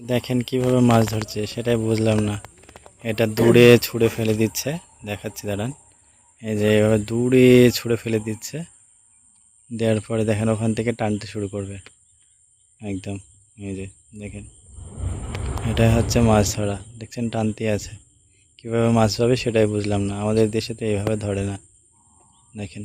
দেখেন কীভাবে মাছ ধরছে, সেটাই বুঝলাম না। এটা দূরে ছুঁড়ে ফেলে দিচ্ছে। দেখাচ্ছি, দাঁড়ান। এই যে এভাবে দূরে ছুঁড়ে ফেলে দিচ্ছে। দেওয়ার পরে দেখেন ওখান থেকে টানতে শুরু করবে। একদম, এই যে দেখেন। এটাই হচ্ছে মাছ ধরা। দেখছেন, টানতে আছে। কীভাবে মাছ পাবে সেটাই বুঝলাম না। আমাদের দেশে তো এইভাবে ধরে না। দেখেন।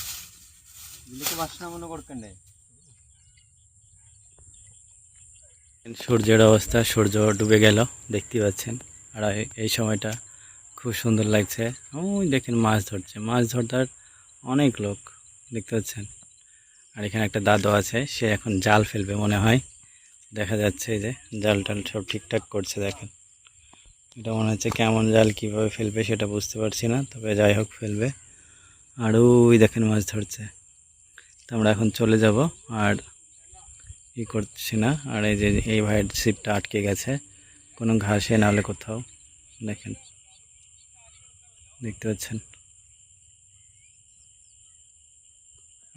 ഇതിലേക്ക് ഭക്ഷണം കൊടുക്കണ്ടേ সূর্যের অবস্থা সূর্য ডুবে গেল দেখতে পাচ্ছেন আর এই- এই সময়টা খুব সুন্দর লাগছে ওই দেখেন মাছ ধরছে মাছ ধরতার অনেক লোক দেখতে পাচ্ছেন আর এখানে একটা দাদু আছে সে এখন জাল ফেলবে মনে হয় দেখা যাচ্ছে এই যে জাল টাল সব ঠিকঠাক করছে দেখেন এটা মনে হচ্ছে কেমন জাল কিভাবে ফেলবে সেটা বুঝতে পারছি না তবে যাই হোক ফেলবে আর ওই দেখেন মাছ ধরছে তো আমরা এখন চলে যাব আর ই করছি না। আর এই যে এই ভাইয়ের সিপটা আটকে গেছে। কোনো ঘাসে নাহলে কোথাও। দেখেন। দেখতে পাচ্ছেন?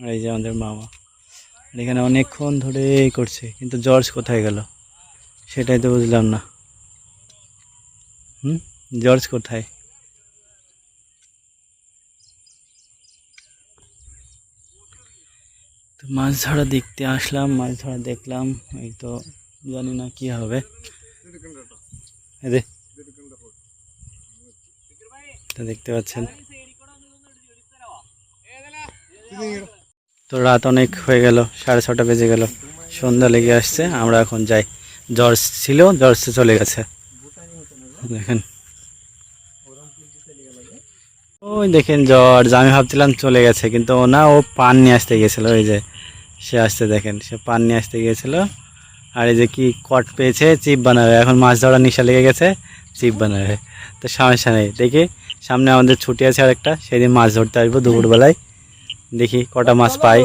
আর এই যে আমাদের মামা। আর এখানে অনেকক্ষণ ধরে করছে। কিন্তু জর্জ কোথায় গেল? সেটাই তো বুঝলাম না। হুম? জর্জ কোথায়? তো মাছ ধরা দেখতে আসলাম, মাছ ধরা দেখলাম, এই তো জানি না কি হবে। দেখতে পাচ্ছেন। তো রাত অনেক হয়ে গেল, সাড়ে ছটা বেজে গেল, সন্ধ্যা লেগে আসছে, আমরা এখন যাই। জর্জ ছিল, জর্জে চলে গেছে। দেখেন। ওই দেখেন জর্জ, আমি ভাবছিলাম চলে গেছে, কিন্তু ও না, ও পান নিয়ে আসতে গেছিল, ওই যে সে আসতে দেখেন, সে পান নিয়ে আসতে গিয়েছিল। আর এই যে কি কট পেয়েছে, চিপ বানাবে। এখন মাছ ধরা নিশা লেগে গেছে, চিপ বানাবে। তো সমস্যা নেই। দেখি, সামনে আমাদের ছুটি আছে আরেকটা, সেদিন মাছ ধরতে আসব দুপুরবেলায়। দেখি কটা মাছ পাই।